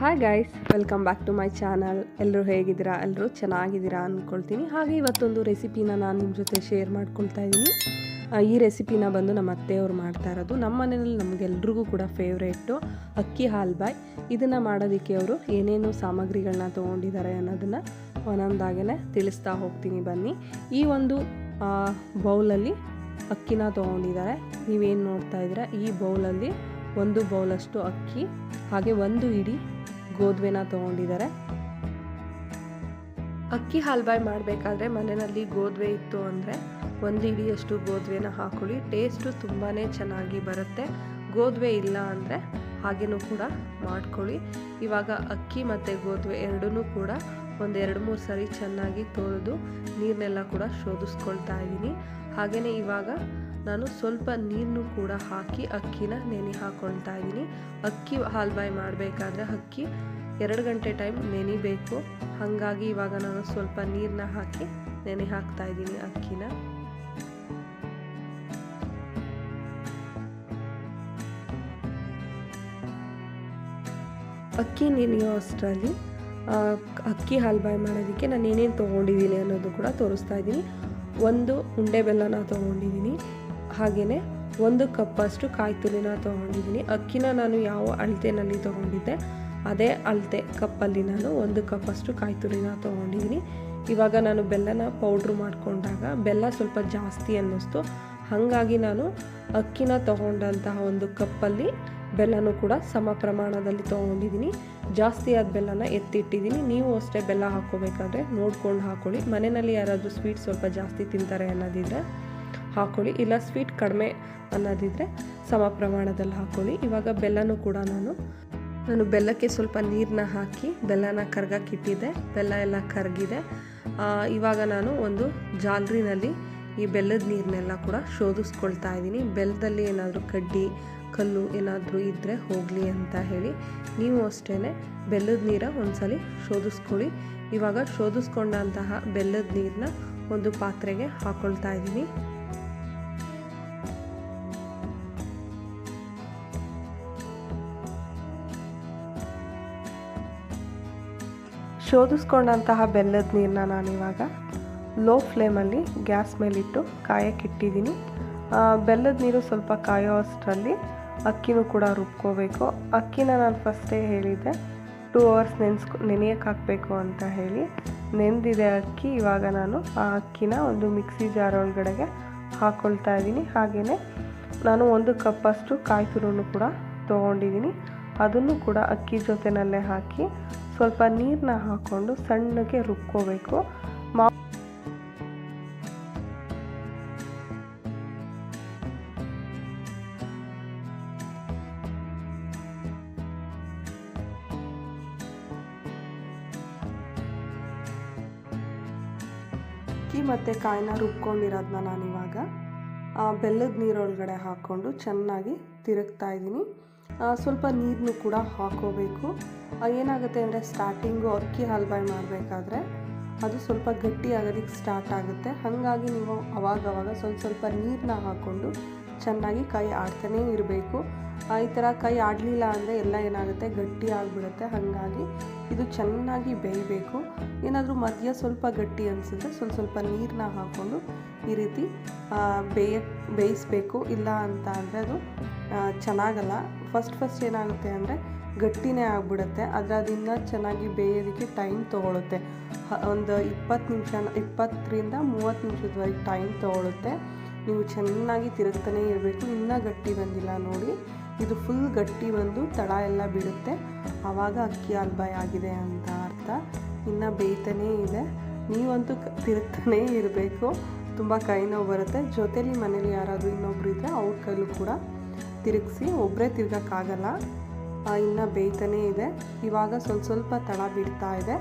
Hi guys welcome back to my channel ಎಲ್ಲರೂ ಹೇಗಿದ್ದೀರಾ? ಎಲ್ಲರೂ ಚೆನ್ನಾಗಿದ್ದೀರಾ ಅಂದ್ಕೊಳ್ತೀನಿ ಹಾಗೆ ಇವತ್ತೊಂದು ರೆಸಿಪಿನ ನಾನು ನಿಮ್ಮ ಜೊತೆ ಶೇರ್ ಮಾಡ್ಕೊಳ್ತಾ ಇದ್ದೀನಿ ಈ ರೆಸಿಪಿನ ಬಂದು ನಮ್ಮ ಅತ್ತೆಯವರು ಮಾಡ್ತಾ ಇರೋದು. ನಮ್ಮ ಮನೆಯಲ್ಲಿ ನಮಗೆಲ್ರಿಗೂ ಕೂಡ ಫೇವ್ರೇಟು ಅಕ್ಕಿ ಹಾಲ್ಬಾಯ್. ಇದನ್ನು ಮಾಡೋದಕ್ಕೆ ಅವರು ಏನೇನು ಸಾಮಗ್ರಿಗಳನ್ನ ತೊಗೊಂಡಿದ್ದಾರೆ ಅನ್ನೋದನ್ನು ಒಂದೊಂದಾಗೇ ತಿಳಿಸ್ತಾ ಹೋಗ್ತೀನಿ. ಬನ್ನಿ. ಈ ಒಂದು ಬೌಲಲ್ಲಿ ಅಕ್ಕಿನ ತೊಗೊಂಡಿದ್ದಾರೆ. ನೀವೇನು ನೋಡ್ತಾ ಇದ್ದೀರಾ? ಈ ಬೌಲಲ್ಲಿ ಒಂದು ಬೌಲಷ್ಟು ಅಕ್ಕಿ, ಹಾಗೆ ಒಂದು ಇಡೀ ಗೋಧುವೆನ ತೊಗೊಂಡಿದ್ದಾರೆ. ಅಕ್ಕಿ ಹಾಲ್ಬಾಯ್ ಮಾಡಬೇಕಾದ್ರೆ ಮನೆಯಲ್ಲಿ ಗೋಧುವೆ ಇತ್ತು ಅಂದರೆ ಒಂದು ಇಡಿಯಷ್ಟು ಗೋಧುವೆನ ಹಾಕೊಳ್ಳಿ. ಟೇಸ್ಟು ತುಂಬಾ ಚೆನ್ನಾಗಿ ಬರುತ್ತೆ. ಗೋಧುವೆ ಇಲ್ಲ ಅಂದರೆ ಹಾಗೇನೂ ಕೂಡ ಮಾಡ್ಕೊಳ್ಳಿ. ಇವಾಗ ಅಕ್ಕಿ ಮತ್ತು ಗೋಧುವೆ ಎರಡೂ ಕೂಡ ಒಂದು ಎರಡು ಮೂರು ಸರಿ ಚೆನ್ನಾಗಿ ತೊಳೆದು ನೀರನ್ನೆಲ್ಲ ಕೂಡ ಶೋಧಿಸ್ಕೊಳ್ತಾ ಇದ್ದೀನಿ. ಹಾಗೆಯೇ ಇವಾಗ ನಾನು ಸ್ವಲ್ಪ ನೀರನ್ನು ಕೂಡ ಹಾಕಿ ಅಕ್ಕಿನ ನೆನೆ ಹಾಕ್ಕೊಳ್ತಾ ಇದ್ದೀನಿ. ಅಕ್ಕಿ ಹಾಲ್ಬಾಯಿ ಮಾಡಬೇಕಾದ್ರೆ ಅಕ್ಕಿ ಎರಡು ಗಂಟೆ ಟೈಮ್ ನೆನಿಬೇಕು. ಹಾಗಾಗಿ ಇವಾಗ ನಾನು ಸ್ವಲ್ಪ ನೀರನ್ನ ಹಾಕಿ ನೆನೆ ಹಾಕ್ತಾ ಇದ್ದೀನಿ ಅಕ್ಕಿನ. ಅಕ್ಕಿ ನೆನೆಯೋ ಅಷ್ಟರಲ್ಲಿ ಅಕ್ಕಿ ಹಾಲ್ಬಾಯಿ ಮಾಡೋದಕ್ಕೆ ನಾನು ಏನೇನು ತೊಗೊಂಡಿದ್ದೀನಿ ಅನ್ನೋದು ಕೂಡ ತೋರಿಸ್ತಾ ಇದ್ದೀನಿ. ಒಂದು ಉಂಡೆ ಬೆಲ್ಲನ ತೊಗೊಂಡಿದ್ದೀನಿ. ಹಾಗೆಯೇ ಒಂದು ಕಪ್ಪಷ್ಟು ಕಾಯಿ ತುರಿನ ತೊಗೊಂಡಿದ್ದೀನಿ. ಅಕ್ಕಿನ ನಾನು ಯಾವ ಅಳತೆನಲ್ಲಿ ತೊಗೊಂಡಿದ್ದೆ, ಅದೇ ಅಳತೆ ಕಪ್ಪಲ್ಲಿ ನಾನು ಒಂದು ಕಪ್ಪಷ್ಟು ಕಾಯಿ ತುರಿನ ತೊಗೊಂಡಿದ್ದೀನಿ. ಇವಾಗ ನಾನು ಬೆಲ್ಲನ ಪೌಡ್ರ್ ಮಾಡಿಕೊಂಡಾಗ ಬೆಲ್ಲ ಸ್ವಲ್ಪ ಜಾಸ್ತಿ ಅನ್ನಿಸ್ತು. ಹಾಗಾಗಿ ನಾನು ಅಕ್ಕಿನ ತೊಗೊಂಡಂತಹ ಒಂದು ಕಪ್ಪಲ್ಲಿ ಬೆಲ್ಲನೂ ಕೂಡ ಸಮ ಪ್ರಮಾಣದಲ್ಲಿ ತೊಗೊಂಡಿದ್ದೀನಿ. ಜಾಸ್ತಿ ಬೆಲ್ಲನ ಎತ್ತಿಟ್ಟಿದ್ದೀನಿ. ನೀವು ಅಷ್ಟೇ ಬೆಲ್ಲ ಹಾಕ್ಕೋಬೇಕಾದ್ರೆ ನೋಡ್ಕೊಂಡು ಹಾಕ್ಕೊಳ್ಳಿ ಮನೆಯಲ್ಲಿ ಯಾರಾದರೂ ಸ್ವೀಟ್ ಸ್ವಲ್ಪ ಜಾಸ್ತಿ ತಿಂತಾರೆ ಅನ್ನೋದಿದ್ರೆ ಹಾಕ್ಕೊಳ್ಳಿ ಇಲ್ಲ, ಸ್ವೀಟ್ ಕಡಿಮೆ ಅನ್ನೋದಿದ್ರೆ ಸಮ ಪ್ರಮಾಣದಲ್ಲಿ ಹಾಕ್ಕೊಳ್ಳಿ ಇವಾಗ ಬೆಲ್ಲನೂ ಕೂಡ ನಾನು ನಾನು ಬೆಲ್ಲಕ್ಕೆ ಸ್ವಲ್ಪ ನೀರನ್ನ ಹಾಕಿ ಬೆಲ್ಲನ ಕರ್ಗಕ್ಕಿಟ್ಟಿದ್ದೆ ಬೆಲ್ಲ ಎಲ್ಲ ಕರಗಿದೆ. ಇವಾಗ ನಾನು ಒಂದು ಜಾಲ್ರಿನಲ್ಲಿ ಈ ಬೆಲ್ಲದ ನೀರನ್ನೆಲ್ಲ ಕೂಡ ಶೋಧಿಸ್ಕೊಳ್ತಾ ಇದ್ದೀನಿ. ಬೆಲ್ಲದಲ್ಲಿ ಏನಾದರೂ ಕಡ್ಡಿ, ಕಲ್ಲು ಏನಾದರೂ ಇದ್ದರೆ ಹೋಗಲಿ ಅಂತ ಹೇಳಿ. ನೀವು ಅಷ್ಟೇ ಬೆಲ್ಲದ ನೀರ ಒಂದ್ಸಲಿ ಶೋಧಿಸ್ಕೊಳ್ಳಿ. ಇವಾಗ ಶೋಧಿಸ್ಕೊಂಡಂತಹ ಬೆಲ್ಲದ ನೀರನ್ನ ಒಂದು ಪಾತ್ರೆಗೆ ಹಾಕ್ಕೊಳ್ತಾ ಇದ್ದೀನಿ. ಶೋಧಿಸ್ಕೊಂಡಂತಹ ಬೆಲ್ಲದ ನೀರನ್ನ ನಾನಿವಾಗ ಲೋ ಫ್ಲೇಮಲ್ಲಿ ಗ್ಯಾಸ್ ಮೇಲಿಟ್ಟು ಕಾಯಕ್ಕಿಟ್ಟಿದ್ದೀನಿ ಬೆಲ್ಲದ ನೀರು ಸ್ವಲ್ಪ ಕಾಯೋ ಅಷ್ಟರಲ್ಲಿ ಅಕ್ಕಿನೂ ಕೂಡ ರುಬ್ಕೋಬೇಕು. ಅಕ್ಕಿನ ನಾನು ಫಸ್ಟೇ ಹೇಳಿದ್ದೆ ಟೂ ಅವರ್ಸ್ ನೆನೆಸ್ಕೊ ನೆನೆಯಕ್ಕೆ ಹಾಕಬೇಕು ಅಂತ ಹೇಳಿ. ನೆಂದಿದೆ ಅಕ್ಕಿ, ಇವಾಗ ನಾನು ಆ ಅಕ್ಕಿನ ಒಂದು ಮಿಕ್ಸಿ ಜಾರ್ ಒಳಗಡೆಗೆ ಹಾಕ್ಕೊಳ್ತಾ ಇದ್ದೀನಿ. ಹಾಗೆಯೇ ನಾನು ಒಂದು ಕಪ್ಪಷ್ಟು ಕಾಯಿ ತುರುನು ಕೂಡ ತೊಗೊಂಡಿದ್ದೀನಿ. ಅದನ್ನು ಕೂಡ ಅಕ್ಕಿ ಜೊತೆನಲ್ಲೇ ಹಾಕಿ ಸ್ವಲ್ಪ ನೀರನ್ನ ಹಾಕ್ಕೊಂಡು ಸಣ್ಣಗೆ ರುಬ್ಕೋಬೇಕು. ಮಾ ಅಕ್ಕಿ ಮತ್ತು ಕಾಯಿನ ರುಬ್ಕೊಂಡಿರೋದನ್ನ ನಾನಿವಾಗ ಬೆಲ್ಲದ ನೀರೊಳಗಡೆ ಹಾಕ್ಕೊಂಡು ಚೆನ್ನಾಗಿ ತಿರುಗ್ತಾ ಇದ್ದೀನಿ. ಸ್ವಲ್ಪ ನೀರನ್ನು ಕೂಡ ಹಾಕೋಬೇಕು. ಏನಾಗುತ್ತೆ ಅಂದರೆ ಸ್ಟಾರ್ಟಿಂಗು ಅಕ್ಕಿ ಹಲ್ವಾಯ್ ಮಾಡಬೇಕಾದ್ರೆ ಅದು ಸ್ವಲ್ಪ ಗಟ್ಟಿ ಆಗೋದಕ್ಕೆ ಸ್ಟಾರ್ಟ್ ಆಗುತ್ತೆ. ಹಾಗಾಗಿ ನೀವು ಅವಾಗವಾಗ ಸ್ವಲ್ಪ ಸ್ವಲ್ಪ ನೀರನ್ನ ಹಾಕ್ಕೊಂಡು ಚೆನ್ನಾಗಿ ಕೈ ಆಡ್ತಾನೇ ಇರಬೇಕು. ಈ ಥರ ಕೈ ಆಡಲಿಲ್ಲ ಅಂದರೆ ಎಲ್ಲ ಏನಾಗುತ್ತೆ? ಗಟ್ಟಿ ಆಗಿಬಿಡುತ್ತೆ. ಹಾಗಾಗಿ ಇದು ಚೆನ್ನಾಗಿ ಬೇಯಬೇಕು. ಏನಾದರೂ ಮಧ್ಯ ಸ್ವಲ್ಪ ಗಟ್ಟಿ ಅನಿಸಿದ್ರೆ ಸ್ವಲ್ಪ ಸ್ವಲ್ಪ ನೀರನ್ನ ಹಾಕ್ಕೊಂಡು ಈ ರೀತಿ ಬೇಯ, ಬೇಯಿಸ್ಬೇಕು. ಇಲ್ಲ ಅಂತ ಅಂದರೆ ಅದು ಚೆನ್ನಾಗಲ್ಲ. ಫಸ್ಟ್ ಫಸ್ಟ್ ಏನಾಗುತ್ತೆ ಅಂದರೆ ಗಟ್ಟಿನೇ ಆಗಿಬಿಡುತ್ತೆ. ಆದರೆ ಅದನ್ನು ಚೆನ್ನಾಗಿ ಬೇಯೋದಕ್ಕೆ ಟೈಮ್ ತೊಗೊಳುತ್ತೆ. ಒಂದು ಇಪ್ಪತ್ತು ನಿಮಿಷ, ಇಪ್ಪತ್ತರಿಂದ ಮೂವತ್ತು ನಿಮಿಷದವರೆಗೆ ಟೈಮ್ ತೊಗೊಳುತ್ತೆ. ನೀವು ಚೆನ್ನಾಗಿ ತಿರುಗ್ತಾನೆ ಇರಬೇಕು. ಇನ್ನೂ ಗಟ್ಟಿ ಬಂದಿಲ್ಲ ನೋಡಿ. ಇದು ಫುಲ್ ಗಟ್ಟಿ ಬಂದು ತಳ ಎಲ್ಲ ಬಿಡುತ್ತೆ. ಆವಾಗ ಅಕ್ಕಿ ಹಲ್ಬಾಯ್ ಆಗಿದೆ ಅಂತ ಅರ್ಥ. ಇನ್ನು ಬೇಯ್ತಾನೇ ಇದೆ. ನೀವಂತೂ ತಿರುಗ್ತಾನೆ ಇರಬೇಕು. ತುಂಬ ಕೈ ನೋವು ಬರುತ್ತೆ. ಜೊತೇಲಿ ಮನೇಲಿ ಯಾರಾದರೂ ಇನ್ನೊಬ್ರು ಇದ್ದರೆ ಅವ್ರ ಕೈಲೂ ಕೂಡ ತಿರುಗಿಸಿ ಒಬ್ಬರೇ ತಿರ್ಗೋಕ್ಕಾಗಲ್ಲ. ಇನ್ನು ಬೇಯ್ತಾನೇ ಇದೆ. ಇವಾಗ ಸ್ವಲ್ಪ ಸ್ವಲ್ಪ ತಳ ಬಿಡ್ತಾ ಇದೆ.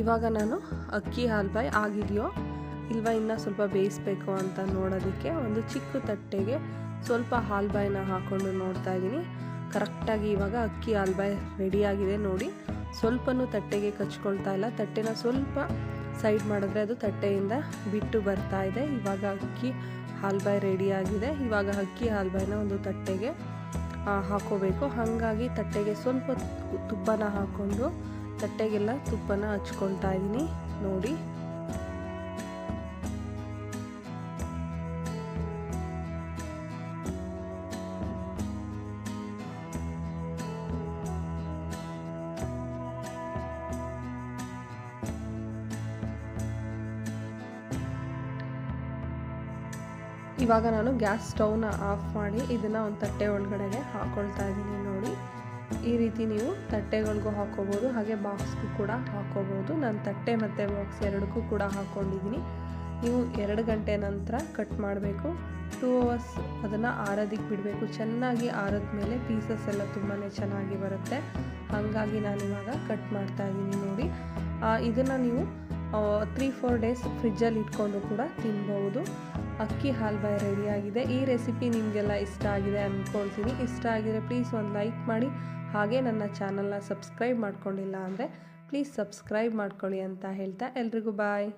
ಇವಾಗ ನಾನು ಅಕ್ಕಿ ಹಾಲ್ಬಾಯ್ ಆಗಿದೆಯೋ? ಇಲ್ವಾ, ಇನ್ನೂ ಸ್ವಲ್ಪ ಬೇಯಿಸ್ಬೇಕು ಅಂತ ನೋಡೋದಕ್ಕೆ ಒಂದು ಚಿಕ್ಕ ತಟ್ಟೆಗೆ ಸ್ವಲ್ಪ ಹಾಲ್ಬಾಯಿನ ಹಾಕ್ಕೊಂಡು ನೋಡ್ತಾ ಇದ್ದೀನಿ. ಕರೆಕ್ಟಾಗಿ ಇವಾಗ ಅಕ್ಕಿ ಹಾಲ್ಬಾಯಿ ರೆಡಿಯಾಗಿದೆ ನೋಡಿ. ಸ್ವಲ್ಪನೂ ತಟ್ಟೆಗೆ ಕಚ್ಕೊಳ್ತಾ ಇಲ್ಲ. ತಟ್ಟೆನ ಸ್ವಲ್ಪ ಸೈಡ್ ಮಾಡಿದ್ರೆ ಅದು ತಟ್ಟೆಯಿಂದ ಬಿಟ್ಟು ಬರ್ತಾ ಇದೆ. ಇವಾಗ ಅಕ್ಕಿ ಹಾಲ್ಬಾಯಿ ರೆಡಿಯಾಗಿದೆ ಇವಾಗ ಅಕ್ಕಿ ಹಾಲ್ಬಾಯಿನ ಒಂದು ತಟ್ಟೆಗೆ ಹಾಕೋಬೇಕು. ಹಾಗಾಗಿ ತಟ್ಟೆಗೆ ಸ್ವಲ್ಪ ತುಪ್ಪನ ಹಾಕ್ಕೊಂಡು ತಟ್ಟೆಗೆಲ್ಲ ತುಪ್ಪನ ಹಚ್ಕೊಳ್ತಾ ಇದ್ದೀನಿ ನೋಡಿ. ಇವಾಗ ನಾನು ಗ್ಯಾಸ್ ಸ್ಟವ್ನ ಆಫ್ ಮಾಡಿ ಇದನ್ನು ಒಂದು ತಟ್ಟೆ ಒಳಗಡೆಗೆ ಹಾಕ್ಕೊಳ್ತಾ ಇದ್ದೀನಿ ನೋಡಿ. ಈ ರೀತಿ ನೀವು ತಟ್ಟೆಗಳಿಗೂ ಹಾಕ್ಕೋಬೋದು ಹಾಗೆ ಬಾಕ್ಸ್ಗೂ ಕೂಡ ಹಾಕ್ಕೋಬೋದು ನಾನು ತಟ್ಟೆ ಮತ್ತು ಬಾಕ್ಸ್ ಎರಡಕ್ಕೂ ಕೂಡ ಹಾಕ್ಕೊಂಡಿದ್ದೀನಿ ನೀವು ಎರಡು ಗಂಟೆ ನಂತರ ಕಟ್ ಮಾಡಬೇಕು. ಟೂ ಅವರ್ಸ್ ಅದನ್ನು ಆರೋದಕ್ಕೆ ಬಿಡಬೇಕು. ಚೆನ್ನಾಗಿ ಆರದ ಮೇಲೆ ಪೀಸಸ್ ಎಲ್ಲ ತುಂಬಾ ಚೆನ್ನಾಗಿ ಬರುತ್ತೆ. ಹಾಗಾಗಿ ನಾನು ಇವಾಗ ಕಟ್ ಮಾಡ್ತಾ ಇದ್ದೀನಿ ನೋಡಿ. ಇದನ್ನು ನೀವು ತ್ರೀ ಫೋರ್ ಡೇಸ್ ಫ್ರಿಜ್ಜಲ್ಲಿ ಇಟ್ಕೊಂಡು ಕೂಡ ತಿನ್ಬೋದು. ಅಕ್ಕಿ ಹಾಲ್ಬಾಯ್ ರೆಡಿಯಾಗಿದೆ ಈ ರೆಸಿಪಿ ನಿಮಗೆಲ್ಲ ಇಷ್ಟ ಆಗಿದೆ ಅಂದ್ಕೊಳ್ತೀನಿ ಇಷ್ಟ ಆಗಿದೆ ಪ್ಲೀಸ್ ಒಂದು ಲೈಕ್ ಮಾಡಿ. ಹಾಗೆ ನನ್ನ ಚಾನಲ್ನ ಸಬ್ಸ್ಕ್ರೈಬ್ ಮಾಡ್ಕೊಂಡಿಲ್ಲ ಅಂದರೆ ಪ್ಲೀಸ್ ಸಬ್ಸ್ಕ್ರೈಬ್ ಮಾಡ್ಕೊಳ್ಳಿ ಅಂತ ಹೇಳ್ತಾ ಎಲ್ರಿಗೂ ಬಾಯ್